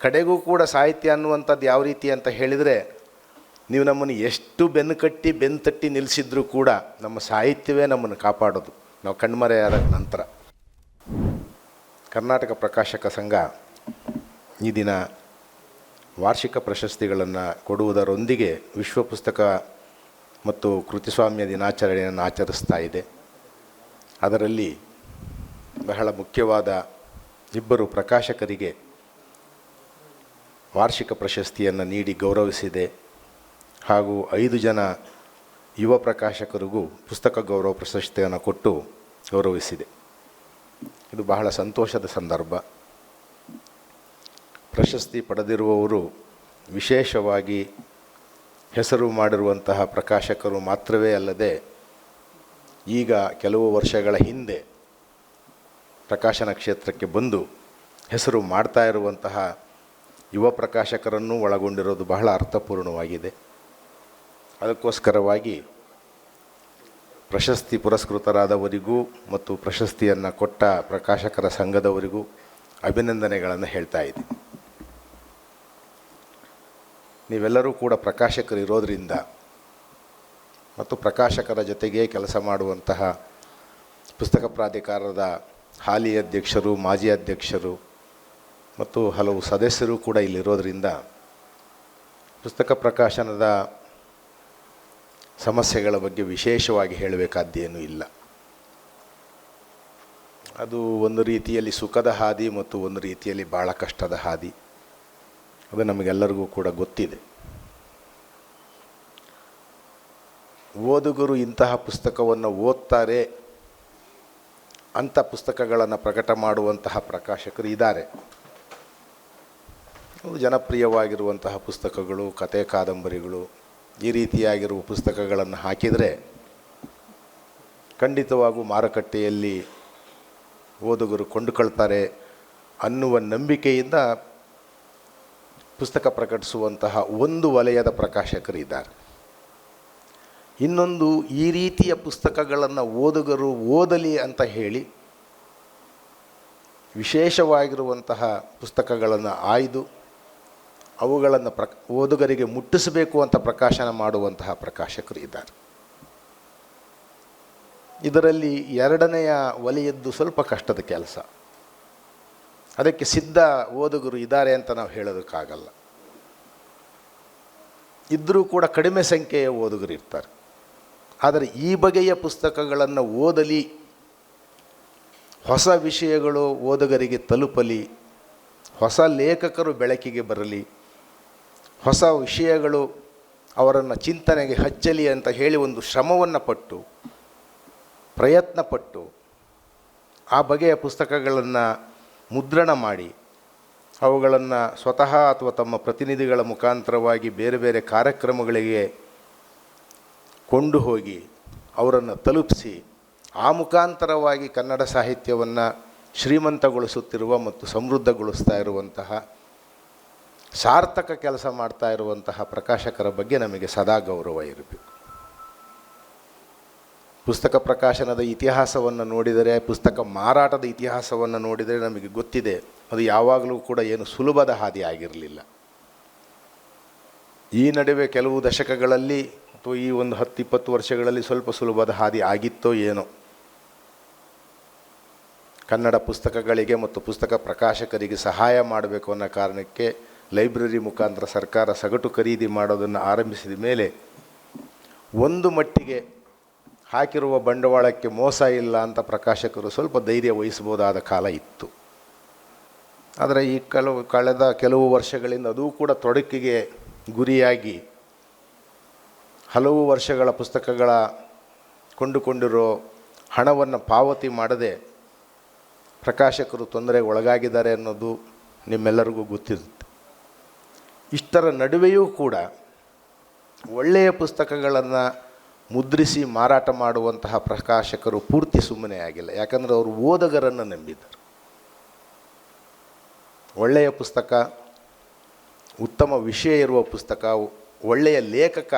ಕಡೆಗೂ ಕೂಡ ಸಾಹಿತ್ಯ ಅನ್ನುವಂಥದ್ದು ಯಾವ ರೀತಿ ಅಂತ ಹೇಳಿದರೆ ನೀವು ನಮ್ಮನ್ನು ಎಷ್ಟು ಬೆನ್ನು ಕಟ್ಟಿ, ಬೆನ್ನು ತಟ್ಟಿ ನಿಲ್ಲಿಸಿದ್ರೂ ಕೂಡ ನಮ್ಮ ಸಾಹಿತ್ಯವೇ ನಮ್ಮನ್ನು ಕಾಪಾಡೋದು. ನಾವು ಕಣ್ಮರೆಯಾದ ನಂತರ. ಕರ್ನಾಟಕ ಪ್ರಕಾಶಕ ಸಂಘ ಈ ದಿನ ವಾರ್ಷಿಕ ಪ್ರಶಸ್ತಿಗಳನ್ನು ಕೊಡುವುದರೊಂದಿಗೆ ವಿಶ್ವ ಪುಸ್ತಕ ಮತ್ತು ಕೃತಿಸ್ವಾಮ್ಯ ದಿನಾಚರಣೆಯನ್ನು ಆಚರಿಸ್ತಾ ಇದೆ. ಅದರಲ್ಲಿ ಬಹಳ ಮುಖ್ಯವಾದ ಇಬ್ಬರು ಪ್ರಕಾಶಕರಿಗೆ ವಾರ್ಷಿಕ ಪ್ರಶಸ್ತಿಯನ್ನು ನೀಡಿ ಗೌರವಿಸಿದೆ. ಹಾಗೂ ಐದು ಜನ ಯುವ ಪ್ರಕಾಶಕರಿಗೂ ಪುಸ್ತಕ ಗೌರವ ಪ್ರಶಸ್ತಿಯನ್ನು ಕೊಟ್ಟು ಗೌರವಿಸಿದೆ. ಇದು ಬಹಳ ಸಂತೋಷದ ಸಂದರ್ಭ. ಪ್ರಶಸ್ತಿ ಪಡೆದಿರುವವರು ವಿಶೇಷವಾಗಿ ಹೆಸರು ಮಾಡಿರುವಂತಹ ಪ್ರಕಾಶಕರು ಮಾತ್ರವೇ ಅಲ್ಲದೆ ಈಗ ಕೆಲವು ವರ್ಷಗಳ ಹಿಂದೆ ಪ್ರಕಾಶನ ಕ್ಷೇತ್ರಕ್ಕೆ ಬಂದು ಹೆಸರು ಮಾಡ್ತಾ ಇರುವಂತಹ ಯುವ ಪ್ರಕಾಶಕರನ್ನು ಒಳಗೊಂಡಿರೋದು ಬಹಳ ಅರ್ಥಪೂರ್ಣವಾಗಿದೆ. ಅದಕ್ಕೋಸ್ಕರವಾಗಿ ಪ್ರಶಸ್ತಿ ಪುರಸ್ಕೃತರಾದವರಿಗೂ ಮತ್ತು ಪ್ರಶಸ್ತಿಯನ್ನು ಕೊಟ್ಟ ಪ್ರಕಾಶಕರ ಸಂಘದವರಿಗೂ ಅಭಿನಂದನೆಗಳನ್ನು ಹೇಳ್ತಾ ಇದೆ ನೀವೆಲ್ಲರೂ ಕೂಡ ಪ್ರಕಾಶಕರು ಇರೋದರಿಂದ ಮತ್ತು ಪ್ರಕಾಶಕರ ಜೊತೆಗೆ ಕೆಲಸ ಮಾಡುವಂತಹ ಪುಸ್ತಕ ಪ್ರಾಧಿಕಾರದ ಹಾಲಿ ಅಧ್ಯಕ್ಷರು, ಮಾಜಿ ಅಧ್ಯಕ್ಷರು ಮತ್ತು ಹಲವು ಸದಸ್ಯರು ಕೂಡ ಇಲ್ಲಿರೋದರಿಂದ ಪುಸ್ತಕ ಪ್ರಕಾಶನದ ಸಮಸ್ಯೆಗಳ ಬಗ್ಗೆ ವಿಶೇಷವಾಗಿ ಹೇಳಬೇಕಾದ್ದೇನೂ ಇಲ್ಲ. ಅದು ಒಂದು ರೀತಿಯಲ್ಲಿ ಸುಖದ ಹಾದಿ ಮತ್ತು ಒಂದು ರೀತಿಯಲ್ಲಿ ಭಾಳ ಕಷ್ಟದ ಹಾದಿ. ಅದು ನಮಗೆಲ್ಲರಿಗೂ ಕೂಡ ಗೊತ್ತಿದೆ. ಓದುಗರು ಇಂತಹ ಪುಸ್ತಕವನ್ನು ಓದ್ತಾರೆ ಅಂಥ ಪುಸ್ತಕಗಳನ್ನು ಪ್ರಕಟ ಮಾಡುವಂತಹ ಪ್ರಕಾಶಕರು ಇದ್ದಾರೆ. ಜನಪ್ರಿಯವಾಗಿರುವಂತಹ ಪುಸ್ತಕಗಳು ಕತೆ ಕಾದಂಬರಿಗಳು, ಈ ರೀತಿಯಾಗಿರುವ ಪುಸ್ತಕಗಳನ್ನು ಹಾಕಿದರೆ ಖಂಡಿತವಾಗೂ ಮಾರುಕಟ್ಟೆಯಲ್ಲಿ ಓದುಗರು ಕೊಂಡುಕೊಳ್ತಾರೆ ಅನ್ನುವ ನಂಬಿಕೆಯಿಂದ ಪುಸ್ತಕ ಪ್ರಕಟಿಸುವಂತಹ ಒಂದು ವಲಯದ ಪ್ರಕಾಶಕರು ಇದ್ದಾರೆ. ಇನ್ನೊಂದು ಈ ರೀತಿಯ ಪುಸ್ತಕಗಳನ್ನು ಓದುಗರು ಓದಲಿ ಅಂತ ಹೇಳಿ ವಿಶೇಷವಾಗಿರುವಂತಹ ಪುಸ್ತಕಗಳನ್ನು ಆಯ್ದು ಅವುಗಳನ್ನು ಪ್ರ ಓದುಗರಿಗೆ ಮುಟ್ಟಿಸಬೇಕು ಅಂತ ಪ್ರಕಾಶನ ಮಾಡುವಂತಹ ಪ್ರಕಾಶಕರು ಇದ್ದಾರೆ. ಇದರಲ್ಲಿ ಎರಡನೆಯ ಒಲೆಯದ್ದು ಸ್ವಲ್ಪ ಕಷ್ಟದ ಕೆಲಸ. ಅದಕ್ಕೆ ಸಿದ್ಧ ಓದುಗರು ಇದ್ದಾರೆ ಅಂತ ನಾವು ಹೇಳೋದಕ್ಕಾಗಲ್ಲ. ಇದ್ದರೂ ಕೂಡ ಕಡಿಮೆ ಸಂಖ್ಯೆಯ ಓದುಗರು ಇರ್ತಾರೆ. ಆದರೆ ಈ ಬಗೆಯ ಪುಸ್ತಕಗಳನ್ನು ಓದಲಿ, ಹೊಸ ವಿಷಯಗಳು ಓದುಗರಿಗೆ ತಲುಪಲಿ, ಹೊಸ ಲೇಖಕರು ಬೆಳಕಿಗೆ ಬರಲಿ ಹೊಸ ವಿಷಯಗಳು ಅವರನ್ನು ಚಿಂತನೆಗೆ ಹಚ್ಚಲಿ ಅಂತ ಹೇಳಿ ಒಂದು ಶ್ರಮವನ್ನು ಪಟ್ಟು ಪ್ರಯತ್ನಪಟ್ಟು ಆ ಬಗೆಯ ಪುಸ್ತಕಗಳನ್ನು ಮುದ್ರಣ ಮಾಡಿ, ಅವುಗಳನ್ನು ಸ್ವತಃ ಅಥವಾ ತಮ್ಮ ಪ್ರತಿನಿಧಿಗಳ ಮುಖಾಂತರವಾಗಿ ಬೇರೆ ಬೇರೆ ಕಾರ್ಯಕ್ರಮಗಳಿಗೆ ಕೊಂಡು ಹೋಗಿ ಅವರನ್ನು ತಲುಪಿಸಿ, ಆ ಮುಖಾಂತರವಾಗಿ ಕನ್ನಡ ಸಾಹಿತ್ಯವನ್ನು ಶ್ರೀಮಂತಗೊಳಿಸುತ್ತಿರುವ ಮತ್ತು ಸಮೃದ್ಧಗೊಳಿಸ್ತಾ ಇರುವಂತಹ ಸಾರ್ಥಕ ಕೆಲಸ ಮಾಡ್ತಾ ಇರುವಂತಹ ಪ್ರಕಾಶಕರ ಬಗ್ಗೆ ನಮಗೆ ಸದಾ ಗೌರವ ಇರಬೇಕು. ಪುಸ್ತಕ ಪ್ರಕಾಶನದ ಇತಿಹಾಸವನ್ನು ನೋಡಿದರೆ, ಪುಸ್ತಕ ಮಾರಾಟದ ಇತಿಹಾಸವನ್ನು ನೋಡಿದರೆ ನಮಗೆ ಗೊತ್ತಿದೆ, ಅದು ಯಾವಾಗಲೂ ಕೂಡ ಏನು ಸುಲಭದ ಹಾದಿ ಆಗಿರಲಿಲ್ಲ. ಈ ನಡುವೆ ಕೆಲವು ದಶಕಗಳಲ್ಲಿ ಅಥವಾ ಈ ಒಂದು ಹತ್ತು ಇಪ್ಪತ್ತು ವರ್ಷಗಳಲ್ಲಿ ಸ್ವಲ್ಪ ಸುಲಭದ ಹಾದಿ ಆಗಿತ್ತೋ ಏನೋ. ಕನ್ನಡ ಪುಸ್ತಕಗಳಿಗೆ ಮತ್ತು ಪುಸ್ತಕ ಪ್ರಕಾಶಕರಿಗೆ ಸಹಾಯ ಮಾಡಬೇಕು ಅನ್ನೋ ಕಾರಣಕ್ಕೆ ಲೈಬ್ರರಿ ಮುಖಾಂತರ ಸರ್ಕಾರ ಸಗಟು ಖರೀದಿ ಮಾಡೋದನ್ನು ಆರಂಭಿಸಿದ ಮೇಲೆ ಒಂದು ಮಟ್ಟಿಗೆ ಹಾಕಿರುವ ಬಂಡವಾಳಕ್ಕೆ ಮೋಸ ಇಲ್ಲ ಅಂತ ಪ್ರಕಾಶಕರು ಸ್ವಲ್ಪ ಧೈರ್ಯ ವಹಿಸ್ಬೋದಾದ ಕಾಲ ಇತ್ತು. ಆದರೆ ಈ ಕೆಲವು ಕಳೆದ ಕೆಲವು ವರ್ಷಗಳಿಂದ ಅದೂ ಕೂಡ ತೊಡಕಿಗೆ ಗುರಿಯಾಗಿ ಹಲವು ವರ್ಷಗಳ ಪುಸ್ತಕಗಳ ಕೊಂಡುಕೊಂಡಿರೋ ಹಣವನ್ನು ಪಾವತಿ ಮಾಡದೆ ಪ್ರಕಾಶಕರು ತೊಂದರೆಗೆ ಒಳಗಾಗಿದ್ದಾರೆ ಅನ್ನೋದು ನಿಮ್ಮೆಲ್ಲರಿಗೂ ಗೊತ್ತಿರುತ್ತೆ. ಇಷ್ಟರ ನಡುವೆಯೂ ಕೂಡ ಒಳ್ಳೆಯ ಪುಸ್ತಕಗಳನ್ನು ಮುದ್ರಿಸಿ ಮಾರಾಟ ಮಾಡುವಂತಹ ಪ್ರಕಾಶಕರು ಪೂರ್ತಿ ಸುಮ್ಮನೆ ಆಗಿಲ್ಲ. ಯಾಕಂದರೆ ಅವರು ಓದಗರನ್ನು ನಂಬಿದ್ದಾರೆ. ಒಳ್ಳೆಯ ಪುಸ್ತಕ, ಉತ್ತಮ ವಿಷಯ ಇರುವ ಪುಸ್ತಕ, ಒಳ್ಳೆಯ ಲೇಖಕ,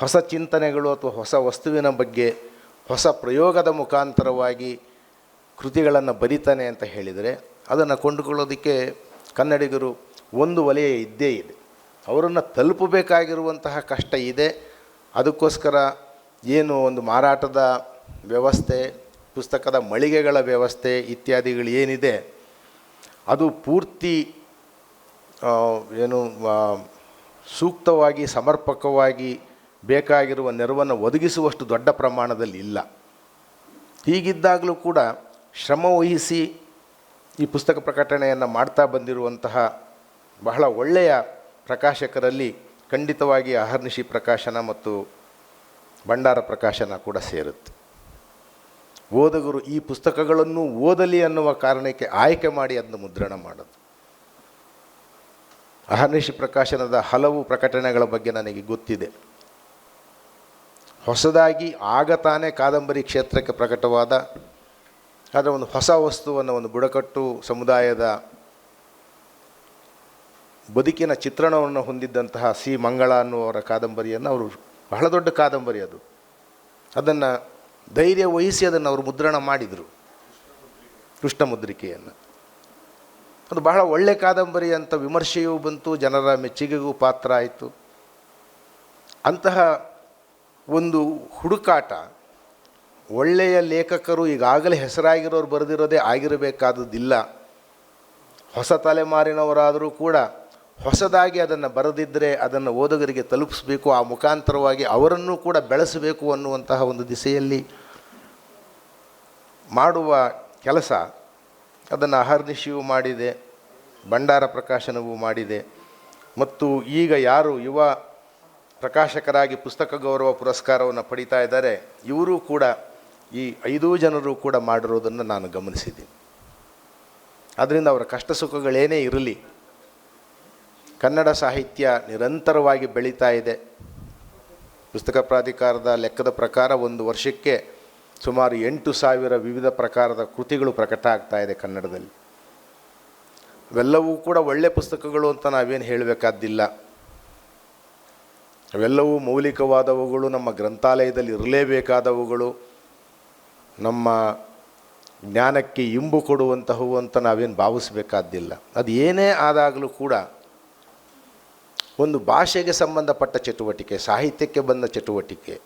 ಹೊಸ ಚಿಂತನೆಗಳು ಅಥವಾ ಹೊಸ ವಸ್ತುವಿನ ಬಗ್ಗೆ ಹೊಸ ಪ್ರಯೋಗದ ಮುಖಾಂತರವಾಗಿ ಕೃತಿಗಳನ್ನು ಬರಿತಾನೆ ಅಂತ ಹೇಳಿದರೆ, ಅದನ್ನು ಕೊಂಡುಕೊಳ್ಳೋದಕ್ಕೆ ಕನ್ನಡಿಗರು ಒಂದು ವಲಯ ಇದ್ದೇ ಇದೆ. ಅವರನ್ನು ತಲುಪಬೇಕಾಗಿರುವಂತಹ ಕಷ್ಟ ಇದೆ. ಅದಕ್ಕೋಸ್ಕರ ಏನು ಒಂದು ಮಾರಾಟದ ವ್ಯವಸ್ಥೆ, ಪುಸ್ತಕದ ಮಳಿಗೆಗಳ ವ್ಯವಸ್ಥೆ ಇತ್ಯಾದಿಗಳು ಏನಿದೆ, ಅದು ಪೂರ್ತಿ ಏನು ಸೂಕ್ತವಾಗಿ, ಸಮರ್ಪಕವಾಗಿ ಬೇಕಾಗಿರುವ ನೆರವನ್ನು ಒದಗಿಸುವಷ್ಟು ದೊಡ್ಡ ಪ್ರಮಾಣದಲ್ಲಿ ಇಲ್ಲ. ಹೀಗಿದ್ದಾಗಲೂ ಕೂಡ ಶ್ರಮವಹಿಸಿ ಈ ಪುಸ್ತಕ ಪ್ರಕಟಣೆಯನ್ನು ಮಾಡ್ತಾ ಬಂದಿರುವಂತಹ ಬಹಳ ಒಳ್ಳೆಯ ಪ್ರಕಾಶಕರಲ್ಲಿ ಖಂಡಿತವಾಗಿ ಅಹರ್ನಿಶಿ ಪ್ರಕಾಶನ ಮತ್ತು ಭಂಡಾರ ಪ್ರಕಾಶನ ಕೂಡ ಸೇರುತ್ತೆ. ಓದುಗರು ಈ ಪುಸ್ತಕಗಳನ್ನು ಓದಲಿ ಅನ್ನುವ ಕಾರಣಕ್ಕೆ ಆಯ್ಕೆ ಮಾಡಿ ಅದನ್ನು ಮುದ್ರಣ ಮಾಡೋದು. ಅಹರ್ನಿಶಿ ಪ್ರಕಾಶನದ ಹಲವು ಪ್ರಕಟಣೆಗಳ ಬಗ್ಗೆ ನನಗೆ ಗೊತ್ತಿದೆ. ಹೊಸದಾಗಿ ಆಗ ತಾನೇ ಕಾದಂಬರಿ ಕ್ಷೇತ್ರಕ್ಕೆ ಪ್ರಕಟವಾದ, ಆದರೆ ಒಂದು ಹೊಸ ವಸ್ತುವನ್ನು, ಒಂದು ಬುಡಕಟ್ಟು ಸಮುದಾಯದ ಬದುಕಿನ ಚಿತ್ರಣವನ್ನು ಹೊಂದಿದ್ದಂತಹ ಸಿ ಮಂಗಳ ಅನ್ನುವರ ಕಾದಂಬರಿಯನ್ನು ಅವರು ಬಹಳ ದೊಡ್ಡ ಕಾದಂಬರಿ ಅದು. ಅದನ್ನು ಧೈರ್ಯ ವಹಿಸಿ ಅದನ್ನು ಅವರು ಮುದ್ರಣ ಮಾಡಿದರು. ಕೃಷ್ಣ ಮುದ್ರಿಕೆಯನ್ನು ಅದು ಬಹಳ ಒಳ್ಳೆ ಕಾದಂಬರಿ ಅಂತ ವಿಮರ್ಶೆಯೂ ಬಂತು, ಜನರ ಮೆಚ್ಚುಗೆಗೂ ಪಾತ್ರ ಆಯಿತು. ಅಂತಹ ಒಂದು ಹುಡುಕಾಟ ಒಳ್ಳೆಯ ಲೇಖಕರು ಈಗಾಗಲೇ ಹೆಸರಾಗಿರೋರು ಬರೆದಿರೋದೇ ಆಗಿರಬೇಕಾದದ್ದಿಲ್ಲ. ಹೊಸ ತಲೆಮಾರಿನವರಾದರೂ ಕೂಡ ಹೊಸದಾಗಿ ಅದನ್ನು ಬರೆದಿದ್ದರೆ ಅದನ್ನು ಓದುಗರಿಗೆ ತಲುಪಿಸಬೇಕು, ಆ ಮುಖಾಂತರವಾಗಿ ಅವರನ್ನು ಕೂಡ ಬೆಳೆಸಬೇಕು ಅನ್ನುವಂತಹ ಒಂದು ದಿಸೆಯಲ್ಲಿ ಮಾಡುವ ಕೆಲಸ ಅದನ್ನು ಅಹರ್ನಿಶಿಯೂ ಮಾಡಿದೆ, ಭಂಡಾರ ಪ್ರಕಾಶನವೂ ಮಾಡಿದೆ. ಮತ್ತು ಈಗ ಯಾರು ಯುವ ಪ್ರಕಾಶಕರಾಗಿ ಪುಸ್ತಕ ಗೌರವ ಪುರಸ್ಕಾರವನ್ನು ಪಡಿತಾ ಇದ್ದಾರೆ, ಇವರೂ ಕೂಡ ಈ ಐದೂ ಜನರು ಕೂಡ ಮಾಡಿರೋದನ್ನು ನಾನು ಗಮನಿಸಿದ್ದೀನಿ. ಅದರಿಂದ ಅವರ ಕಷ್ಟ ಸುಖಗಳೇನೇ ಇರಲಿ ಕನ್ನಡ ಸಾಹಿತ್ಯ ನಿರಂತರವಾಗಿ ಬೆಳೀತಾ ಇದೆ. ಪುಸ್ತಕ ಪ್ರಾಧಿಕಾರದ ಲೆಕ್ಕದ ಪ್ರಕಾರ ಒಂದು ವರ್ಷಕ್ಕೆ ಸುಮಾರು ಎಂಟು ಸಾವಿರ ವಿವಿಧ ಪ್ರಕಾರದ ಕೃತಿಗಳು ಪ್ರಕಟ ಆಗ್ತಾ ಇದೆ ಕನ್ನಡದಲ್ಲಿ. ಅವೆಲ್ಲವೂ ಕೂಡ ಒಳ್ಳೆ ಪುಸ್ತಕಗಳು ಅಂತ ನಾವೇನು ಹೇಳಬೇಕಾದ್ದಿಲ್ಲ. ಅವೆಲ್ಲವೂ ಮೌಲಿಕವಾದವುಗಳು, ನಮ್ಮ ಗ್ರಂಥಾಲಯದಲ್ಲಿ ಇರಲೇಬೇಕಾದವುಗಳು, ನಮ್ಮ ಜ್ಞಾನಕ್ಕೆ ಇಂಬು ಕೊಡುವಂತಹವು ಅಂತ ನಾವೇನು ಭಾವಿಸಬೇಕಾದ್ದಿಲ್ಲ. ಅದು ಏನೇ ಆದಾಗಲೂ ಕೂಡ ಒಂದು ಭಾಷೆಗೆ ಸಂಬಂಧಪಟ್ಟ ಚಟುವಟಿಕೆ, ಸಾಹಿತ್ಯಕ್ಕೆ ಬಂದ ಚಟುವಟಿಕೆ.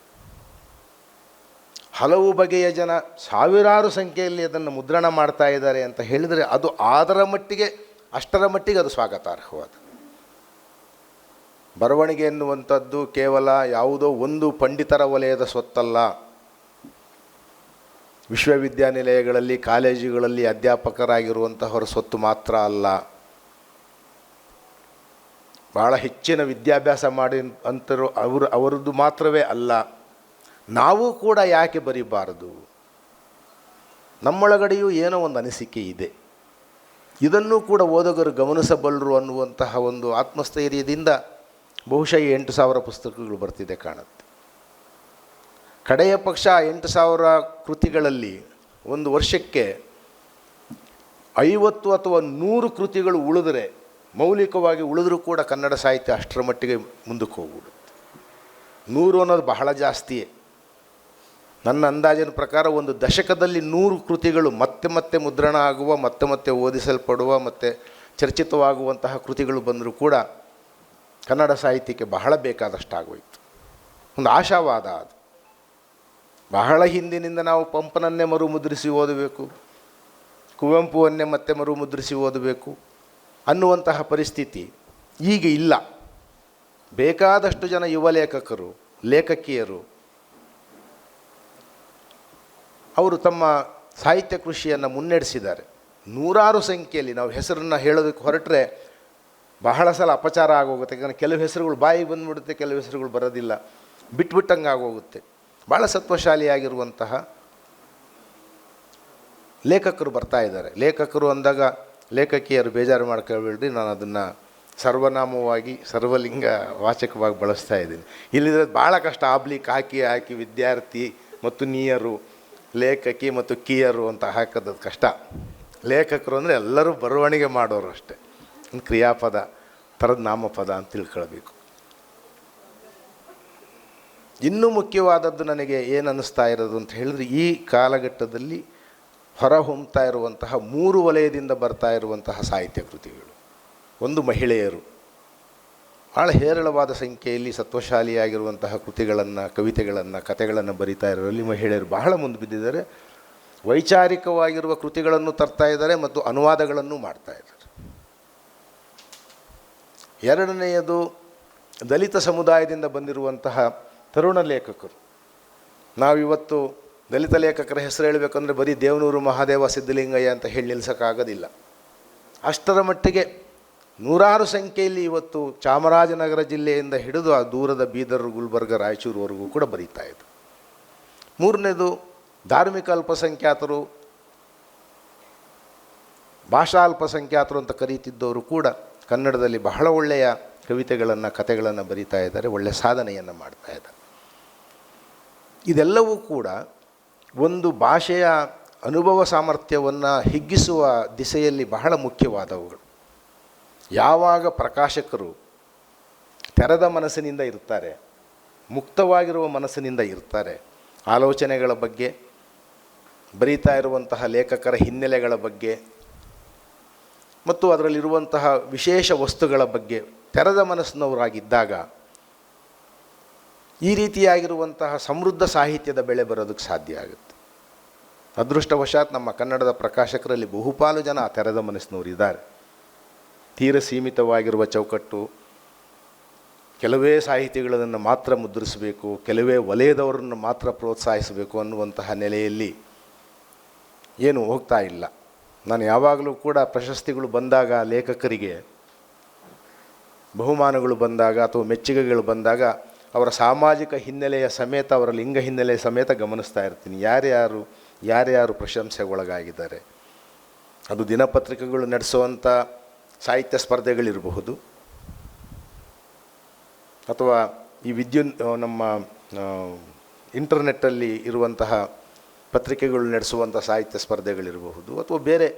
ಹಲವು ಬಗೆಯ ಜನ ಸಾವಿರಾರು ಸಂಖ್ಯೆಯಲ್ಲಿ ಅದನ್ನು ಮುದ್ರಣ ಮಾಡ್ತಾ ಇದ್ದಾರೆ ಅಂತ ಹೇಳಿದರೆ ಅದು ಅದರ ಮಟ್ಟಿಗೆ, ಅಷ್ಟರ ಮಟ್ಟಿಗೆ ಅದು ಸ್ವಾಗತಾರ್ಹವಾದ. ಬರವಣಿಗೆ ಎನ್ನುವಂಥದ್ದು ಕೇವಲ ಯಾವುದೋ ಒಂದು ಪಂಡಿತರ ವಲಯದ ಸ್ವತ್ತಲ್ಲ. ವಿಶ್ವವಿದ್ಯಾನಿಲಯಗಳಲ್ಲಿ, ಕಾಲೇಜುಗಳಲ್ಲಿ ಅಧ್ಯಾಪಕರಾಗಿರುವಂತಹವರ ಸ್ವತ್ತು ಮಾತ್ರ ಅಲ್ಲ. ಭಾಳ ಹೆಚ್ಚಿನ ವಿದ್ಯಾಭ್ಯಾಸ ಮಾಡಿ ಅಂತರು ಅವರು, ಅವರದ್ದು ಮಾತ್ರವೇ ಅಲ್ಲ, ನಾವು ಕೂಡ ಯಾಕೆ ಬರೀಬಾರದು? ನಮ್ಮೊಳಗಡೆಯೂ ಏನೋ ಒಂದು ಅನಿಸಿಕೆ ಇದೆ. ಇದನ್ನು ಕೂಡ ಓದಗರು ಗಮನಿಸಬಲ್ಲರು ಅನ್ನುವಂತಹ ಒಂದು ಆತ್ಮಸ್ಥೈರ್ಯದಿಂದ ಬಹುಶಃ ಎಂಟು ಸಾವಿರ ಪುಸ್ತಕಗಳು ಬರ್ತಿದೆ ಕಾಣುತ್ತೆ. ಕಡೆಯ ಪಕ್ಷ ಎಂಟು ಸಾವಿರ ಕೃತಿಗಳಲ್ಲಿ ಒಂದು ವರ್ಷಕ್ಕೆ ಐವತ್ತು ಅಥವಾ ನೂರು ಕೃತಿಗಳು ಉಳಿದರೆ ಮೌಲಿಕವಾಗಿ ಉಳಿದ್ರೂ ಕೂಡ ಕನ್ನಡ ಸಾಹಿತ್ಯ ಅಷ್ಟರ ಮಟ್ಟಿಗೆ ಮುಂದಕ್ಕೆ ಹೋಗ್ಬಿಡುತ್ತೆ. ನೂರು ಅನ್ನೋದು ಬಹಳ ಜಾಸ್ತಿಯೇ. ನನ್ನ ಅಂದಾಜಿನ ಪ್ರಕಾರ ಒಂದು ದಶಕದಲ್ಲಿ ನೂರು ಕೃತಿಗಳು ಮತ್ತೆ ಮತ್ತೆ ಮುದ್ರಣ ಆಗುವ, ಮತ್ತೆ ಮತ್ತೆ ಓದಿಸಲ್ಪಡುವ, ಮತ್ತು ಚರ್ಚಿತವಾಗುವಂತಹ ಕೃತಿಗಳು ಬಂದರೂ ಕೂಡ ಕನ್ನಡ ಸಾಹಿತ್ಯಕ್ಕೆ ಬಹಳ ಬೇಕಾದಷ್ಟಾಗೋಯಿತು. ಒಂದು ಆಶಾವಾದ ಅದು. ಬಹಳ ಹಿಂದಿನಿಂದ ನಾವು ಪಂಪನನ್ನೇ ಮರುಮುದ್ರಿಸಿ ಓದಬೇಕು, ಕುವೆಂಪುವನ್ನೇ ಮತ್ತೆ ಮರುಮುದ್ರಿಸಿ ಓದಬೇಕು. ಅನ್ನುವಂತಹ ಪರಿಸ್ಥಿತಿ ಈಗ ಇಲ್ಲ. ಬೇಕಾದಷ್ಟು ಜನ ಯುವ ಲೇಖಕರು, ಲೇಖಕಿಯರು, ಅವರು ತಮ್ಮ ಸಾಹಿತ್ಯ ಕೃಷಿಯನ್ನು ಮುನ್ನಡೆಸಿದ್ದಾರೆ. ನೂರಾರು ಸಂಖ್ಯೆಯಲ್ಲಿ ನಾವು ಹೆಸರನ್ನು ಹೇಳೋದಕ್ಕೆ ಹೊರಟ್ರೆ ಬಹಳ ಸಲ ಅಪಚಾರ ಆಗೋಗುತ್ತೆ. ಯಾಕಂದರೆ ಕೆಲವು ಹೆಸರುಗಳು ಬಾಯಿಗೆ ಬಂದುಬಿಡುತ್ತೆ, ಕೆಲವು ಹೆಸರುಗಳು ಬರೋದಿಲ್ಲ. ಬಿಟ್ಬಿಟ್ಟಂಗೆ ಆಗೋಗುತ್ತೆ ಭಾಳ ಸತ್ವಶಾಲಿಯಾಗಿರುವಂತಹ ಲೇಖಕರು ಬರ್ತಾ ಇದ್ದಾರೆ. ಲೇಖಕರು ಅಂದಾಗ ಲೇಖಕಿಯರು ಬೇಜಾರು ಮಾಡ್ಕೊಳ್ಬೇಡ್ರಿ, ನಾನು ಅದನ್ನು ಸರ್ವನಾಮವಾಗಿ, ಸರ್ವಲಿಂಗ ವಾಚಕವಾಗಿ ಬಳಸ್ತಾ ಇದ್ದೀನಿ. ಇಲ್ಲಿದ್ರೆ ಭಾಳ ಕಷ್ಟ ಆಬ್ಲಿಕ್ ಹಾಕಿ ಹಾಕಿ ವಿದ್ಯಾರ್ಥಿ ಮತ್ತು ನೀಯರು, ಲೇಖಕಿ ಮತ್ತು ಕಿಯರು ಅಂತ ಹಾಕೋದು ಕಷ್ಟ. ಲೇಖಕರು ಅಂದರೆ ಎಲ್ಲರೂ ಬರವಣಿಗೆ ಮಾಡೋರು ಅಷ್ಟೇ. ಕ್ರಿಯಾಪದ ಥರದ ನಾಮಪದ ಅಂತ ತಿಳ್ಕೊಳ್ಬೇಕು. ಇನ್ನೂ ಮುಖ್ಯವಾದದ್ದು ನನಗೆ ಏನು ಅನ್ನಿಸ್ತಾ ಇರೋದು ಅಂತ ಹೇಳಿದ್ರೆ, ಈ ಕಾಲಘಟ್ಟದಲ್ಲಿ ಹೊರಹೊಮ್ತಾ ಇರುವಂತಹ ಮೂರು ವಲಯದಿಂದ ಬರ್ತಾ ಇರುವಂತಹ ಸಾಹಿತ್ಯ ಕೃತಿಗಳು. ಒಂದು ಮಹಿಳೆಯರು. ಭಾಳ ಹೇರಳವಾದ ಸಂಖ್ಯೆಯಲ್ಲಿ ಸತ್ವಶಾಲಿಯಾಗಿರುವಂತಹ ಕೃತಿಗಳನ್ನು, ಕವಿತೆಗಳನ್ನು, ಕಥೆಗಳನ್ನು ಬರಿತಾ ಇರೋರಲ್ಲಿ ಮಹಿಳೆಯರು ಬಹಳ ಮುಂದೆ ಬಿದ್ದಿದ್ದಾರೆ. ವೈಚಾರಿಕವಾಗಿರುವ ಕೃತಿಗಳನ್ನು ತರ್ತಾ ಇದ್ದಾರೆ ಮತ್ತು ಅನುವಾದಗಳನ್ನು ಮಾಡ್ತಾ ಇದ್ದಾರೆ. ಎರಡನೆಯದು ದಲಿತ ಸಮುದಾಯದಿಂದ ಬಂದಿರುವಂತಹ ತರುಣ ಲೇಖಕರು. ನಾವಿವತ್ತು ದಲಿತ ಲೇಖಕರ ಹೆಸರು ಹೇಳಬೇಕಂದ್ರೆ ಬರೀ ದೇವನೂರು ಮಹಾದೇವ ಸಿದ್ಧಲಿಂಗಯ್ಯ ಅಂತ ಹೇಳಿ ನಿಲ್ಲಿಸೋಕ್ಕಾಗೋದಿಲ್ಲ ಅಷ್ಟರ ಮಟ್ಟಿಗೆ ನೂರಾರು ಸಂಖ್ಯೆಯಲ್ಲಿ ಇವತ್ತು ಚಾಮರಾಜನಗರ ಜಿಲ್ಲೆಯಿಂದ ಹಿಡಿದು ಆ ದೂರದ ಬೀದರ್, ಗುಲ್ಬರ್ಗ, ರಾಯಚೂರುವರೆಗೂ ಕೂಡ ಬರೀತಾ ಇದ್ದರು ಮೂರನೇದು ಧಾರ್ಮಿಕ ಅಲ್ಪಸಂಖ್ಯಾತರು, ಭಾಷಾ ಅಲ್ಪಸಂಖ್ಯಾತರು ಅಂತ ಕರೀತಿದ್ದವರು ಕೂಡ ಕನ್ನಡದಲ್ಲಿ ಬಹಳ ಒಳ್ಳೆಯ ಕವಿತೆಗಳನ್ನು, ಕಥೆಗಳನ್ನು ಬರೀತಾ ಇದ್ದಾರೆ ಒಳ್ಳೆಯ ಸಾಧನೆಯನ್ನು ಮಾಡ್ತಾ ಇದ್ದಾರೆ. ಇದೆಲ್ಲವೂ ಕೂಡ ಒಂದು ಭಾಷೆಯ ಅನುಭವ ಸಾಮರ್ಥ್ಯವನ್ನು ಹಿಗ್ಗಿಸುವ ದಿಸೆಯಲ್ಲಿ ಬಹಳ ಮುಖ್ಯವಾದವುಗಳು. ಯಾವಾಗ ಪ್ರಕಾಶಕರು ತೆರೆದ ಮನಸ್ಸಿನಿಂದ ಇರ್ತಾರೆ ಮುಕ್ತವಾಗಿರುವ ಮನಸ್ಸಿನಿಂದ ಇರ್ತಾರೆ ಆಲೋಚನೆಗಳ ಬಗ್ಗೆ, ಬರೀತಾ ಇರುವಂತಹ ಲೇಖಕರ ಹಿನ್ನೆಲೆಗಳ ಬಗ್ಗೆ, ಮತ್ತು ಅದರಲ್ಲಿರುವಂತಹ ವಿಶೇಷ ವಸ್ತುಗಳ ಬಗ್ಗೆ ತೆರೆದ ಮನಸ್ಸಿನವರಾಗಿದ್ದಾಗ ಈ ರೀತಿಯಾಗಿರುವಂತಹ ಸಮೃದ್ಧ ಸಾಹಿತ್ಯದ ಬೆಳೆ ಬರೋದಕ್ಕೆ ಸಾಧ್ಯ ಆಗುತ್ತೆ. ಅದೃಷ್ಟವಶಾತ್ ನಮ್ಮ ಕನ್ನಡದ ಪ್ರಕಾಶಕರಲ್ಲಿ ಬಹುಪಾಲು ಜನ ಆ ತೆರೆದ ಮನಸ್ಸಿನವರು ಇದ್ದಾರೆ. ತೀರ ಸೀಮಿತವಾಗಿರುವ ಚೌಕಟ್ಟು, ಕೆಲವೇ ಸಾಹಿತಿಗಳನ್ನು ಮಾತ್ರ ಮುದ್ರಿಸಬೇಕು, ಕೆಲವೇ ವಲಯದವರನ್ನು ಮಾತ್ರ ಪ್ರೋತ್ಸಾಹಿಸಬೇಕು ಅನ್ನುವಂತಹ ನೆಲೆಯಲ್ಲಿ ಏನು ಹೋಗ್ತಾ ಇಲ್ಲ. ನಾನು ಯಾವಾಗಲೂ ಕೂಡ ಪ್ರಶಸ್ತಿಗಳು ಬಂದಾಗ ಲೇಖಕರಿಗೆ, ಬಹುಮಾನಗಳು ಬಂದಾಗ ಅಥವಾ ಮೆಚ್ಚುಗೆಗಳು ಬಂದಾಗ ಅವರ ಸಾಮಾಜಿಕ ಹಿನ್ನೆಲೆಯ ಸಮೇತ, ಅವರ ಲಿಂಗ ಹಿನ್ನೆಲೆ ಸಮೇತ ಗಮನಿಸ್ತಾ ಇರ್ತೀನಿ. ಯಾರ್ಯಾರು ಯಾರ್ಯಾರು ಪ್ರಶಂಸೆಗೊಳಗಾಗಿದ್ದಾರೆ? ಅದು ದಿನಪತ್ರಿಕೆಗಳು ನಡೆಸುವಂಥ ಸಾಹಿತ್ಯ ಸ್ಪರ್ಧೆಗಳಿರಬಹುದು. ಅಥವಾ ಈ ವಿದ್ಯುನ್ ನಮ್ಮ ಇಂಟರ್ನೆಟ್ಟಲ್ಲಿ ಇರುವಂತಹ ಪತ್ರಿಕೆಗಳು ನಡೆಸುವಂಥ ಸಾಹಿತ್ಯ ಸ್ಪರ್ಧೆಗಳಿರಬಹುದು. ಅಥವಾ ಬೇರೆ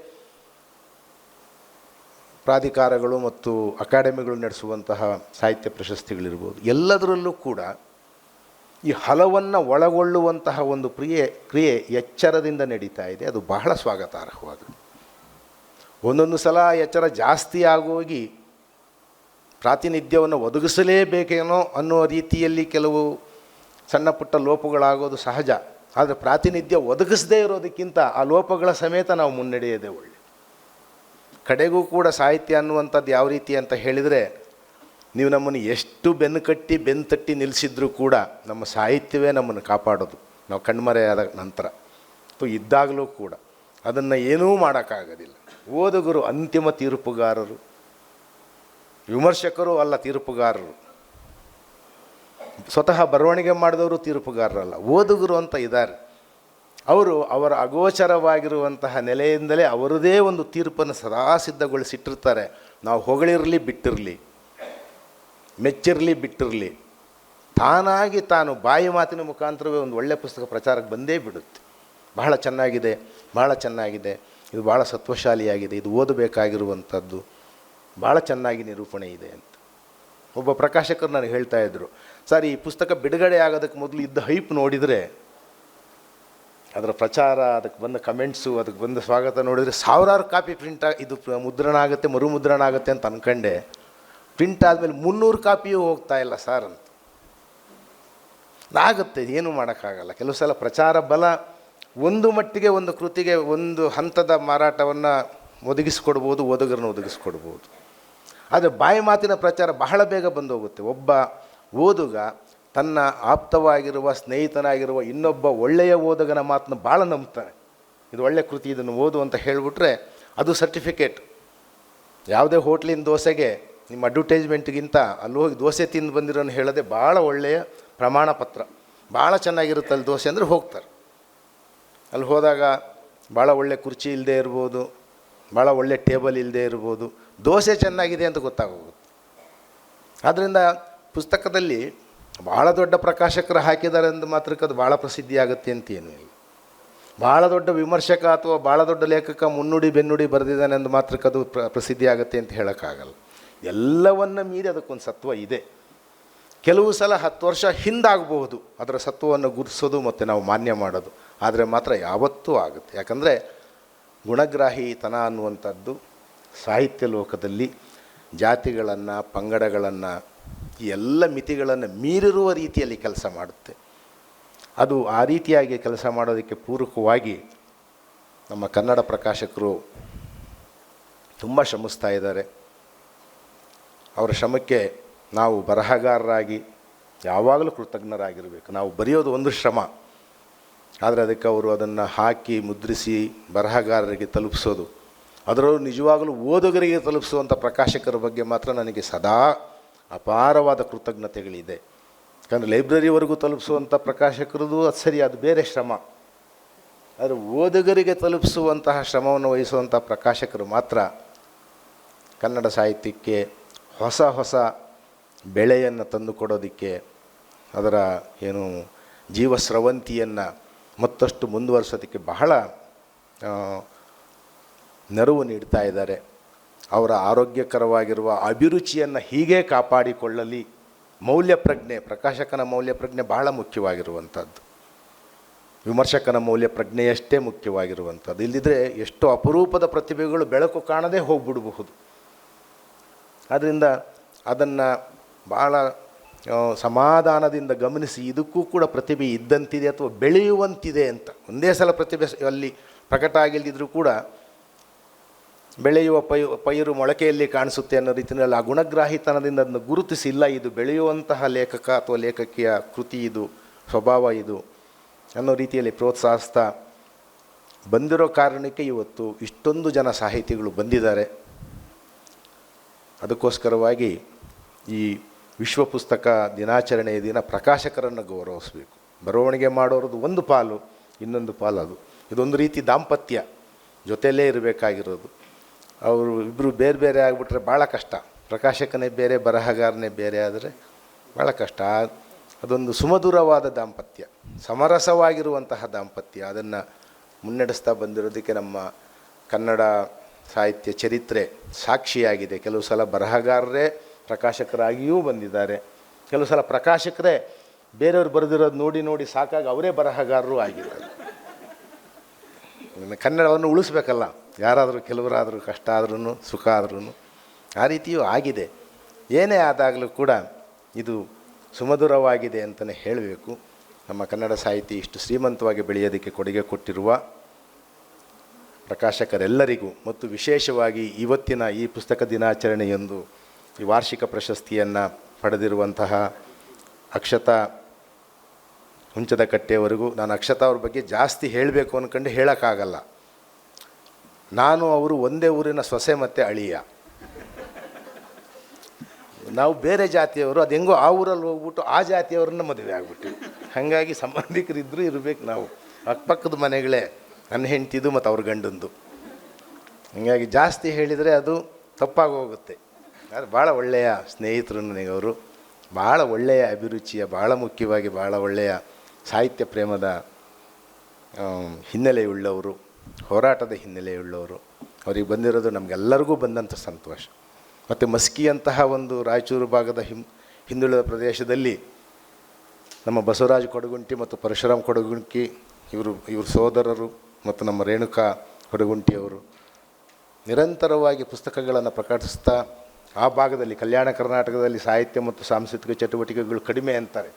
ಪ್ರಾಧಿಕಾರಗಳು ಮತ್ತು ಅಕಾಡೆಮಿಗಳು ನಡೆಸುವಂತಹ ಸಾಹಿತ್ಯ ಪ್ರಶಸ್ತಿಗಳಿರ್ಬೋದು. ಎಲ್ಲದರಲ್ಲೂ ಕೂಡ ಈ ಹಲವನ್ನು ಒಳಗೊಳ್ಳುವಂತಹ ಒಂದು ಕ್ರಿಯೆ ಕ್ರಿಯೆ ಎಚ್ಚರದಿಂದ ನಡೀತಾ ಇದೆ. ಅದು ಬಹಳ ಸ್ವಾಗತಾರ್ಹವಾದ ಒಂದೊಂದು ಸಲ ಎಚ್ಚರ ಜಾಸ್ತಿ ಆಗೋಗಿ ಪ್ರಾತಿನಿಧ್ಯವನ್ನು ಒದಗಿಸಲೇಬೇಕೇನೋ ಅನ್ನೋ ರೀತಿಯಲ್ಲಿ ಕೆಲವು ಸಣ್ಣ ಪುಟ್ಟ ಲೋಪಗಳಾಗೋದು ಸಹಜ. ಆದರೆ ಪ್ರಾತಿನಿಧ್ಯ ಒದಗಿಸದೇ ಇರೋದಕ್ಕಿಂತ ಆ ಲೋಪಗಳ ಸಮೇತ ನಾವು ಮುನ್ನಡೆಯೋದೇ ಒಳ್ಳೆ. ಕಡೆಗೂ ಕೂಡ ಸಾಹಿತ್ಯ ಅನ್ನುವಂಥದ್ದು ಯಾವ ರೀತಿ ಅಂತ ಹೇಳಿದರೆ ನೀವು ನಮ್ಮನ್ನು ಎಷ್ಟು ಬೆನ್ನು ಕಟ್ಟಿ ಬೆನ್ನು ತಟ್ಟಿ ನಿಲ್ಲಿಸಿದ್ರೂ ಕೂಡ ನಮ್ಮ ಸಾಹಿತ್ಯವೇ ನಮ್ಮನ್ನು ಕಾಪಾಡೋದು. ನಾವು ಕಣ್ಮರೆಯಾದ ನಂತರ. ಅದು ಇದ್ದಾಗಲೂ ಕೂಡ ಅದನ್ನು ಏನೂ ಮಾಡೋಕ್ಕಾಗೋದಿಲ್ಲ. ಓದುಗರು ಅಂತಿಮ ತೀರ್ಪುಗಾರರು, ವಿಮರ್ಶಕರು ಅಲ್ಲ ತೀರ್ಪುಗಾರರು. ಸ್ವತಃ ಬರವಣಿಗೆ ಮಾಡಿದವರು ತೀರ್ಪುಗಾರರಲ್ಲ. ಓದುಗರು ಅಂತ ಇದ್ದಾರೆ. ಅವರು ಅವರ ಅಗೋಚರವಾಗಿರುವಂತಹ ನೆಲೆಯಿಂದಲೇ ಅವರದೇ ಒಂದು ತೀರ್ಪನ್ನು ಸದಾ ಸಿದ್ಧಗೊಳಿಸಿಟ್ಟಿರ್ತಾರೆ. ನಾವು ಹೊಗಳಿರಲಿ, ಬಿಟ್ಟಿರಲಿ. ಮೆಚ್ಚಿರಲಿ, ಬಿಟ್ಟಿರಲಿ. ತಾನಾಗಿ ತಾನು ಬಾಯಿ ಮಾತಿನ ಮುಖಾಂತರವೇ ಒಂದು ಒಳ್ಳೆಯ ಪುಸ್ತಕ ಪ್ರಚಾರಕ್ಕೆ ಬಂದೇ ಬಿಡುತ್ತೆ. ಬಹಳ ಚೆನ್ನಾಗಿದೆ ಬಹಳ ಚೆನ್ನಾಗಿದೆ. ಇದು ಭಾಳ ಸತ್ವಶಾಲಿಯಾಗಿದೆ. ಇದು ಓದಬೇಕಾಗಿರುವಂಥದ್ದು. ಭಾಳ ಚೆನ್ನಾಗಿ ನಿರೂಪಣೆ ಇದೆ ಅಂತ. ಒಬ್ಬ ಪ್ರಕಾಶಕರು ನನಗೆ ಹೇಳ್ತಾ ಇದ್ದರು ಸರ್, ಈ ಪುಸ್ತಕ ಬಿಡುಗಡೆ ಆಗೋದಕ್ಕೆ ಮೊದಲು ಇದ್ದ ಹೈಪ್ ನೋಡಿದರೆ ಅದರ ಪ್ರಚಾರ, ಅದಕ್ಕೆ ಬಂದ ಕಮೆಂಟ್ಸು, ಅದಕ್ಕೆ ಬಂದ ಸ್ವಾಗತ ನೋಡಿದರೆ ಸಾವಿರಾರು ಕಾಪಿ ಪ್ರಿಂಟ್ ಇದು ಮುದ್ರಣ ಆಗುತ್ತೆ ಮರುಮುದ್ರಣ ಆಗುತ್ತೆ ಅಂತ ಅಂದ್ಕೊಂಡೆ ಪ್ರಿಂಟ್ ಆದಮೇಲೆ ಮುನ್ನೂರು ಕಾಪಿಯೂ ಹೋಗ್ತಾ ಇಲ್ಲ ಸರ್ ಅಂತ. ಆಗುತ್ತೆ ಏನೂ ಮಾಡೋಕ್ಕಾಗಲ್ಲ. ಕೆಲವು ಸಲ ಪ್ರಚಾರ ಬಲ ಒಂದು ಮಟ್ಟಿಗೆ, ಒಂದು ಕೃತಿಗೆ, ಒಂದು ಹಂತದ ಮಾರಾಟವನ್ನು ಒದಗಿಸ್ಕೊಡ್ಬೋದು ಓದುಗರನ್ನು ಒದಗಿಸ್ಕೊಡ್ಬೋದು. ಆದರೆ ಬಾಯಿ ಮಾತಿನ ಪ್ರಚಾರ ಬಹಳ ಬೇಗ ಬಂದೋಗುತ್ತೆ. ಒಬ್ಬ ಓದುಗ ತನ್ನ ಆಪ್ತವಾಗಿರುವ ಸ್ನೇಹಿತನಾಗಿರುವ ಇನ್ನೊಬ್ಬ ಒಳ್ಳೆಯ ಓದಗನ ಮಾತನ್ನು ಭಾಳ ನಂಬ್ತಾನೆ. ಇದು ಒಳ್ಳೆಯ ಕೃತಿ, ಇದನ್ನು ಓದು ಅಂತ ಹೇಳಿಬಿಟ್ರೆ ಅದು ಸರ್ಟಿಫಿಕೇಟ್. ಯಾವುದೇ ಹೋಟ್ಲಿನ ದೋಸೆಗೆ ನಿಮ್ಮ ಅಡ್ವರ್ಟೈಸ್ಮೆಂಟ್ಗಿಂತ ಅಲ್ಲಿ ಹೋಗಿ ದೋಸೆ ತಿಂದು ಬಂದಿರೋನು ಹೇಳೋದೆ ಭಾಳ ಒಳ್ಳೆಯ ಪ್ರಮಾಣ ಪತ್ರ. ಭಾಳ ಚೆನ್ನಾಗಿರುತ್ತೆ ಅಲ್ಲಿ ದೋಸೆ ಅಂದರೆ ಹೋಗ್ತಾರೆ. ಅಲ್ಲಿ ಹೋದಾಗ ಭಾಳ ಒಳ್ಳೆ ಕುರ್ಚಿ ಇಲ್ಲದೆ ಇರ್ಬೋದು ಭಾಳ ಒಳ್ಳೆ ಟೇಬಲ್ ಇಲ್ಲದೆ ಇರ್ಬೋದು, ದೋಸೆ ಚೆನ್ನಾಗಿದೆ ಅಂತ ಗೊತ್ತಾಗೋಗುತ್ತೆ. ಆದ್ದರಿಂದ ಪುಸ್ತಕದಲ್ಲಿ ಭಾಳ ದೊಡ್ಡ ಪ್ರಕಾಶಕರು ಹಾಕಿದ್ದಾರೆ ಅಂದ ಮಾತ್ರಕ್ಕೆ ಅದು ಭಾಳ ಪ್ರಸಿದ್ಧಿ ಆಗುತ್ತೆ ಅಂತ ಏನೂ ಇಲ್ಲ. ಭಾಳ ದೊಡ್ಡ ವಿಮರ್ಶಕ ಅಥವಾ ಭಾಳ ದೊಡ್ಡ ಲೇಖಕ ಮುನ್ನುಡಿ ಬೆನ್ನುಡಿ ಬರೆದಿದ್ದಾನೆ ಅಂದ ಮಾತ್ರಕ್ಕೆ ಅದು ಪ್ರ ಪ್ರಸಿದ್ಧಿ ಆಗುತ್ತೆ ಅಂತ ಹೇಳೋಕ್ಕಾಗಲ್ಲ. ಎಲ್ಲವನ್ನು ಮೀರಿ ಅದಕ್ಕೊಂದು ಸತ್ವ ಇದೆ. ಕೆಲವು ಸಲ ಹತ್ತು ವರ್ಷ ಹಿಂದಾಗಬಹುದು, ಅದರ ಸತ್ವವನ್ನು ಗುರುತಿಸೋದು ಮತ್ತು ನಾವು ಮಾನ್ಯ ಮಾಡೋದು. ಆದರೆ ಮಾತ್ರ ಯಾವತ್ತೂ ಆಗುತ್ತೆ. ಯಾಕಂದರೆ ಗುಣಗ್ರಾಹಿತನ ಅನ್ನುವಂಥದ್ದು ಸಾಹಿತ್ಯ ಲೋಕದಲ್ಲಿ ಜಾತಿಗಳನ್ನು, ಪಂಗಡಗಳನ್ನು ಈ ಎಲ್ಲ ಮಿತಿಗಳನ್ನು ಮೀರಿರುವ ರೀತಿಯಲ್ಲಿ ಕೆಲಸ ಮಾಡುತ್ತೆ. ಅದು ಆ ರೀತಿಯಾಗಿ ಕೆಲಸ ಮಾಡೋದಕ್ಕೆ ಪೂರಕವಾಗಿ ನಮ್ಮ ಕನ್ನಡ ಪ್ರಕಾಶಕರು ತುಂಬ ಶ್ರಮಿಸ್ತಾ ಇದ್ದಾರೆ. ಅವರ ಶ್ರಮಕ್ಕೆ ನಾವು ಬರಹಗಾರರಾಗಿ ಯಾವಾಗಲೂ ಕೃತಜ್ಞರಾಗಿರಬೇಕು. ನಾವು ಬರೆಯೋದು ಒಂದು ಶ್ರಮ. ಆದರೆ ಅದಕ್ಕೆ ಅವರು ಅದನ್ನು ಹಾಕಿ, ಮುದ್ರಿಸಿ ಬರಹಗಾರರಿಗೆ ತಲುಪಿಸೋದು, ಅದರಲ್ಲೂ ನಿಜವಾಗಲೂ ಓದುಗರಿಗೆ ತಲುಪಿಸುವಂಥ ಪ್ರಕಾಶಕರ ಬಗ್ಗೆ ಮಾತ್ರ ನನಗೆ ಸದಾ ಅಪಾರವಾದ ಕೃತಜ್ಞತೆಗಳಿದೆ. ಯಾಕಂದರೆ ಲೈಬ್ರರಿವರೆಗೂ ತಲುಪಿಸುವಂಥ ಪ್ರಕಾಶಕರದು ಅದು ಸರಿ, ಅದು ಬೇರೆ ಶ್ರಮ. ಆದರೆ ಓದುಗರಿಗೆ ತಲುಪಿಸುವಂತಹ ಶ್ರಮವನ್ನು ವಹಿಸುವಂಥ ಪ್ರಕಾಶಕರು ಮಾತ್ರ ಕನ್ನಡ ಸಾಹಿತ್ಯಕ್ಕೆ ಹೊಸ ಹೊಸ ಬೆಳೆಯನ್ನು ತಂದುಕೊಡೋದಕ್ಕೆ ಅದರ ಏನು ಜೀವಸ್ರವಂತಿಯನ್ನು ಮತ್ತಷ್ಟು ಮುಂದುವರಿಸೋದಕ್ಕೆ ಬಹಳ ನೆರವು ನೀಡ್ತಾ ಇದ್ದಾರೆ. ಅವರ ಆರೋಗ್ಯಕರವಾಗಿರುವ ಅಭಿರುಚಿಯನ್ನು ಹೀಗೆ ಕಾಪಾಡಿಕೊಳ್ಳಲಿ. ಮೌಲ್ಯ ಪ್ರಜ್ಞೆ ಪ್ರಕಾಶಕನ ಮೌಲ್ಯ ಪ್ರಜ್ಞೆ ಬಹಳ ಮುಖ್ಯವಾಗಿರುವಂಥದ್ದು ವಿಮರ್ಶಕನ ಮೌಲ್ಯ ಪ್ರಜ್ಞೆಯಷ್ಟೇ ಮುಖ್ಯವಾಗಿರುವಂಥದ್ದು ಇಲ್ಲದಿದ್ದರೆ ಎಷ್ಟು ಅಪರೂಪದ ಪ್ರತಿಭೆಗಳು ಬೆಳಕು ಕಾಣದೇ ಹೋಗ್ಬಿಡಬಹುದು. ಆದ್ದರಿಂದ ಅದನ್ನು ಭಾಳ ಸಮಾಧಾನದಿಂದ ಗಮನಿಸಿ ಇದಕ್ಕೂ ಕೂಡ ಪ್ರತಿಭೆ ಇದ್ದಂತಿದೆ ಅಥವಾ ಬೆಳೆಯುವಂತಿದೆ ಅಂತ. ಒಂದೇ ಸಲ ಪ್ರತಿಭೆ ಅಲ್ಲಿ ಪ್ರಕಟ ಆಗಿಲ್ಲದಿದ್ರೂ ಕೂಡ ಬೆಳೆಯುವ ಪೈ ಪೈರು ಮೊಳಕೆಯಲ್ಲಿ ಕಾಣಿಸುತ್ತೆ ಅನ್ನೋ ರೀತಿಯಲ್ಲಿ ಆ ಗುಣಗ್ರಾಹಿತನದಿಂದ ಅದನ್ನು ಗುರುತಿಸಿಲ್ಲ. ಇದು ಬೆಳೆಯುವಂತಹ ಲೇಖಕ ಅಥವಾ ಲೇಖಕಿಯ ಕೃತಿ ಇದು, ಸ್ವಭಾವ ಇದು ಅನ್ನೋ ರೀತಿಯಲ್ಲಿ ಪ್ರೋತ್ಸಾಹಿಸ್ತಾ ಬಂದಿರೋ ಕಾರಣಕ್ಕೆ ಇವತ್ತು ಇಷ್ಟೊಂದು ಜನ ಸಾಹಿತಿಗಳು ಬಂದಿದ್ದಾರೆ. ಅದಕ್ಕೋಸ್ಕರವಾಗಿ ಈ ವಿಶ್ವ ಪುಸ್ತಕ ದಿನಾಚರಣೆಯ ದಿನ ಪ್ರಕಾಶಕರನ್ನು ಗೌರವಿಸಬೇಕು. ಬರವಣಿಗೆ ಮಾಡೋರದು ಒಂದು ಪಾಲು, ಇನ್ನೊಂದು ಪಾಲು ಅದು. ಇದೊಂದು ರೀತಿ ದಾಂಪತ್ಯ ಜೊತೆಯಲ್ಲೇ ಇರಬೇಕಾಗಿರೋದು. ಅವರು ಇಬ್ಬರು ಬೇರೆ ಬೇರೆ ಆಗಿಬಿಟ್ರೆ ಭಾಳ ಕಷ್ಟ. ಪ್ರಕಾಶಕನೇ ಬೇರೆ, ಬರಹಗಾರನೇ ಬೇರೆ ಆದರೆ ಭಾಳ ಕಷ್ಟ. ಅದೊಂದು ಸುಮಧುರವಾದ ದಾಂಪತ್ಯ, ಸಮರಸವಾಗಿರುವಂತಹ ದಾಂಪತ್ಯ. ಅದನ್ನು ಮುನ್ನಡೆಸ್ತಾ ಬಂದಿರೋದಕ್ಕೆ ನಮ್ಮ ಕನ್ನಡ ಸಾಹಿತ್ಯ ಚರಿತ್ರೆ ಸಾಕ್ಷಿಯಾಗಿದೆ. ಕೆಲವು ಸಲ ಬರಹಗಾರರೇ ಪ್ರಕಾಶಕರಾಗಿಯೂ ಬಂದಿದ್ದಾರೆ. ಕೆಲವು ಸಲ ಪ್ರಕಾಶಕರೇ ಬೇರೆಯವ್ರು ಬರೆದಿರೋದು ನೋಡಿ ನೋಡಿ ಸಾಕಾಗಿ ಅವರೇ ಬರಹಗಾರರು ಆಗಿದ್ದಾರೆ. ಕನ್ನಡವನ್ನು ಉಳಿಸ್ಬೇಕಲ್ಲ. ಯಾರಾದರೂ ಕೆಲವರಾದರೂ ಕಷ್ಟ ಆದ್ರೂ ಸುಖ ಆದ್ರೂ ಆ ರೀತಿಯೂ ಆಗಿದೆ. ಏನೇ ಆದಾಗಲೂ ಕೂಡ ಇದು ಸುಮಧುರವಾಗಿದೆ ಅಂತಲೇ ಹೇಳಬೇಕು. ನಮ್ಮ ಕನ್ನಡ ಸಾಹಿತ್ಯ ಇಷ್ಟು ಶ್ರೀಮಂತವಾಗಿ ಬೆಳೆಯೋದಕ್ಕೆ ಕೊಡುಗೆ ಕೊಟ್ಟಿರುವ ಪ್ರಕಾಶಕರೆಲ್ಲರಿಗೂ ಮತ್ತು ವಿಶೇಷವಾಗಿ ಇವತ್ತಿನ ಈ ಪುಸ್ತಕ ದಿನಾಚರಣೆಯೊಂದು, ಈ ವಾರ್ಷಿಕ ಪ್ರಶಸ್ತಿಯನ್ನು ಪಡೆದಿರುವಂತಹ ಅಕ್ಷತಾ ಹುಂಚದ ಕಟ್ಟೆಯವರೆಗೂ ನಾನು ಅಕ್ಷತಾ ಅವ್ರ ಬಗ್ಗೆ ಜಾಸ್ತಿ ಹೇಳಬೇಕು ಅಂದ್ಕೊಂಡು ಹೇಳೋಕ್ಕಾಗಲ್ಲ. ನಾನು ಅವರು ಒಂದೇ ಊರಿನ ಸೊಸೆ ಮತ್ತು ಅಳಿಯ. ನಾವು ಬೇರೆ ಜಾತಿಯವರು, ಅದು ಹೆಂಗೋ ಆ ಊರಲ್ಲಿ ಹೋಗ್ಬಿಟ್ಟು ಆ ಜಾತಿಯವ್ರನ್ನ ಮದುವೆ ಆಗ್ಬಿಟ್ಟು ಹಾಗಾಗಿ ಸಂಬಂಧಿಕರಿದ್ದರೂ ಇರಬೇಕು ನಾವು. ಅಕ್ಕಪಕ್ಕದ ಮನೆಗಳೇ, ನನ್ನ ಹೆಂಡ್ತಿದು ಮತ್ತು ಅವ್ರ ಗಂಡಂದು. ಹೀಗಾಗಿ ಜಾಸ್ತಿ ಹೇಳಿದರೆ ಅದು ತಪ್ಪಾಗಿ ಹೋಗುತ್ತೆ. ಆದರೆ ಭಾಳ ಒಳ್ಳೆಯ ಸ್ನೇಹಿತರು ನನಗೆ ಅವರು. ಭಾಳ ಒಳ್ಳೆಯ ಅಭಿರುಚಿಯ, ಭಾಳ ಮುಖ್ಯವಾಗಿ ಭಾಳ ಒಳ್ಳೆಯ ಸಾಹಿತ್ಯ ಪ್ರೇಮದ ಹಿನ್ನೆಲೆಯುಳ್ಳವರು. ಹೋರಾಟದ ಹಿನ್ನೆಲೆಯುಳ್ಳವರು. ಅವರಿಗೆ ಬಂದಿರೋದು ನಮಗೆಲ್ಲರಿಗೂ ಬಂದಂಥ ಸಂತೋಷ. ಮತ್ತು ಮಸ್ಕಿಯಂತಹ ಒಂದು ರಾಯಚೂರು ಭಾಗದ ಹಿಂ ಹಿಂದುಳಿದ ಪ್ರದೇಶದಲ್ಲಿ ನಮ್ಮ ಬಸವರಾಜ ಕೊಡಗುಂಟಿ ಮತ್ತು ಪರಶುರಾಮ್ ಕೊಡಗುಂಟಿ, ಇವರು, ಇವ್ರ ಸೋದರರು ಮತ್ತು ನಮ್ಮ ರೇಣುಕಾ ಕೊಡಗುಂಟಿಯವರು ನಿರಂತರವಾಗಿ ಪುಸ್ತಕಗಳನ್ನು ಪ್ರಕಟಿಸ್ತಾ ಆ ಭಾಗದಲ್ಲಿ ಕಲ್ಯಾಣ ಕರ್ನಾಟಕದಲ್ಲಿ ಸಾಹಿತ್ಯ ಮತ್ತು ಸಾಂಸ್ಕೃತಿಕ ಚಟುವಟಿಕೆಗಳು ಕಡಿಮೆ ಅಂತಾರೆ.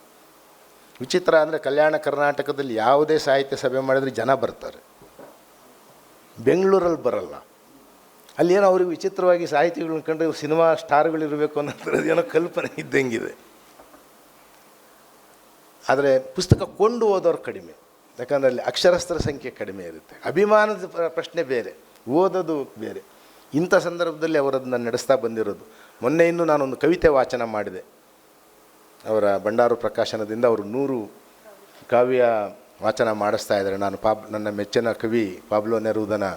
ವಿಚಿತ್ರ ಅಂದರೆ ಕಲ್ಯಾಣ ಕರ್ನಾಟಕದಲ್ಲಿ ಯಾವುದೇ ಸಾಹಿತ್ಯ ಸಭೆ ಮಾಡಿದರೆ ಜನ ಬರ್ತಾರೆ. ಬೆಂಗಳೂರಲ್ಲಿ ಬರಲ್ಲ. ಅಲ್ಲಿ ಏನೋ ಅವ್ರಿಗೆ ವಿಚಿತ್ರವಾಗಿ ಸಾಹಿತಿಗಳನ್ನ ಇವ್ರು ಸಿನಿಮಾ ಸ್ಟಾರ್ಗಳಿರಬೇಕು ಅನ್ನೋದ್ರದ್ದು ಏನೋ ಕಲ್ಪನೆ ಇದ್ದಂಗಿದೆ. ಆದರೆ ಪುಸ್ತಕ ಕೊಂಡು ಓದೋರು ಕಡಿಮೆ. ಯಾಕಂದರೆ ಅಲ್ಲಿ ಅಕ್ಷರಸ್ಥರ ಸಂಖ್ಯೆ ಕಡಿಮೆ ಇರುತ್ತೆ. ಅಭಿಮಾನದ ಪ್ರ- ಪ್ರಶ್ನೆ ಬೇರೆ, ಓದೋದು ಬೇರೆ. ಇಂಥ ಸಂದರ್ಭದಲ್ಲಿ ಅವರದನ್ನು ನಡೆಸ್ತಾ ಬಂದಿರೋದು. ಮೊನ್ನೆ ಇನ್ನೂ ನಾನೊಂದು ಕವಿತೆ ವಾಚನ ಮಾಡಿದೆ. ಅವರ ಬಂಡಾರು ಪ್ರಕಾಶನದಿಂದ ಅವರು ನೂರು ಕಾವ್ಯ ವಾಚನ ಮಾಡಿಸ್ತಾ ಇದ್ದಾರೆ. ನಾನು ಪಾಬ್, ನನ್ನ ಮೆಚ್ಚಿನ ಕವಿ ಪಾಬ್ಲೋ ನೆರೂದನ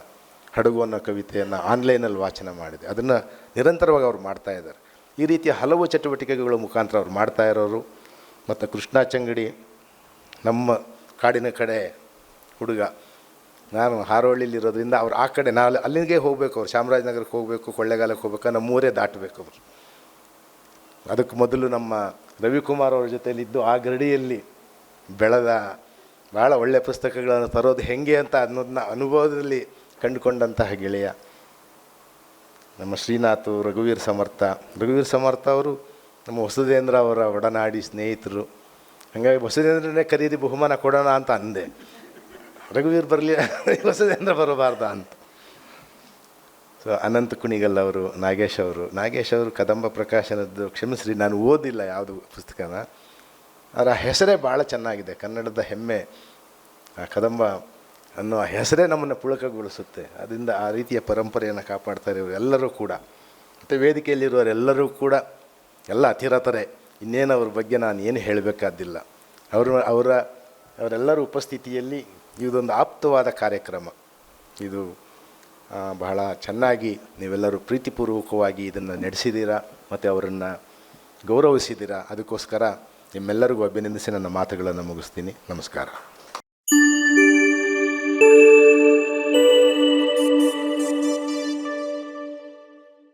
ಹಡಗು ಅನ್ನೋ ಕವಿತೆಯನ್ನು ಆನ್ಲೈನಲ್ಲಿ ವಾಚನ ಮಾಡಿದೆ. ಅದನ್ನು ನಿರಂತರವಾಗಿ ಅವ್ರು ಮಾಡ್ತಾ ಇದ್ದಾರೆ. ಈ ರೀತಿಯ ಹಲವು ಚಟುವಟಿಕೆಗಳ ಮುಖಾಂತರ ಅವ್ರು ಮಾಡ್ತಾ ಇರೋರು. ಮತ್ತು ಕೃಷ್ಣ ಚಂಗಡಿ, ನಮ್ಮ ಕಾಡಿನ ಕಡೆ ಹುಡುಗ, ನಾನು ಹಾರೋಳಿಲಿರೋದ್ರಿಂದ ಅವ್ರು ಆ ಕಡೆ ನಾವು ಅಲ್ಲಿಗೆ ಹೋಗಬೇಕು ಅವ್ರು. ಚಾಮರಾಜನಗರಕ್ಕೆ ಹೋಗಬೇಕು, ಕೊಳ್ಳೆಗಾಲಕ್ಕೆ ಹೋಗ್ಬೇಕು ನಮ್ಮೂರೇ ದಾಟಬೇಕು ಅವರು. ಅದಕ್ಕೆ ಮೊದಲು ನಮ್ಮ ರವಿಕುಮಾರ್ ಅವ್ರ ಜೊತೆಯಲ್ಲಿದ್ದು ಆ ಗರಡಿಯಲ್ಲಿ ಬೆಳೆದ ಭಾಳ ಒಳ್ಳೆಯ ಪುಸ್ತಕಗಳನ್ನು ತರೋದು ಹೆಂಗೆ ಅಂತ ಅನ್ನೋದನ್ನ ಅನುಭವದಲ್ಲಿ ಕಂಡುಕೊಂಡಂತಹ ಗೆಳೆಯ ನಮ್ಮ ಶ್ರೀನಾಥ್, ರಘುವೀರ್ ಸಮರ್ಥ. ರಘುವೀರ್ ಸಮರ್ಥ ಅವರು ನಮ್ಮ ವಸುದೇಂದ್ರ ಅವರ ಒಡನಾಡಿ ಸ್ನೇಹಿತರು. ಹಾಗಾಗಿ ವಸುದೇಂದ್ರನೇ ಖರೀದಿ ಬಹುಮಾನ ಕೊಡೋಣ ಅಂತ ಅಂದೆ. ರಘುವೀರ್ ಬರಲಿ, ವಸುದೇಂದ್ರ ಬರಬಾರ್ದ ಅಂತ. ಸೊ ಅನಂತ ಕುಣಿಗಲ್ ಅವರು, ನಾಗೇಶ್ ಅವರು. ನಾಗೇಶ್ ಅವರು ಕದಂಬ ಪ್ರಕಾಶನದ್ದು ಕ್ಷಮಿಸ್ರಿ, ನಾನು ಓದಿಲ್ಲ ಯಾವುದು ಪುಸ್ತಕನ. ಅದರ ಹೆಸರೇ ಭಾಳ ಚೆನ್ನಾಗಿದೆ. ಕನ್ನಡದ ಹೆಮ್ಮೆ, ಆ ಕದಂಬ ಅನ್ನೋ ಹೆಸರೇ ನಮ್ಮನ್ನು ಪುಳಕಗೊಳಿಸುತ್ತೆ. ಅದರಿಂದ ಆ ರೀತಿಯ ಪರಂಪರೆಯನ್ನು ಕಾಪಾಡ್ತಾರೆ ಇವರೆಲ್ಲರೂ ಕೂಡ. ಮತ್ತು ವೇದಿಕೆಯಲ್ಲಿರುವವರೆಲ್ಲರೂ ಕೂಡ ಎಲ್ಲ ಅತಿರತರೆ ಇನ್ನೇನು ಅವ್ರ ಬಗ್ಗೆ ನಾನು ಏನು ಹೇಳಬೇಕಾದ್ದಿಲ್ಲ ಅವರು, ಅವರ, ಅವರೆಲ್ಲರ ಉಪಸ್ಥಿತಿಯಲ್ಲಿ ಇದೊಂದು ಆಪ್ತವಾದ ಕಾರ್ಯಕ್ರಮ. ಇದು ಬಹಳ ಚೆನ್ನಾಗಿ ನೀವೆಲ್ಲರೂ ಪ್ರೀತಿಪೂರ್ವಕವಾಗಿ ಇದನ್ನು ನಡೆಸಿದ್ದೀರಾ, ಮತ್ತು ಅವರನ್ನು ಗೌರವಿಸಿದ್ದೀರಾ, ಅದಕ್ಕೋಸ್ಕರ ನಿಮ್ಮೆಲ್ಲರಿಗೂ ಅಭಿನಂದಿಸಿ ನನ್ನ ಮಾತುಗಳನ್ನು ಮುಗಿಸ್ತೀನಿ. ನಮಸ್ಕಾರ.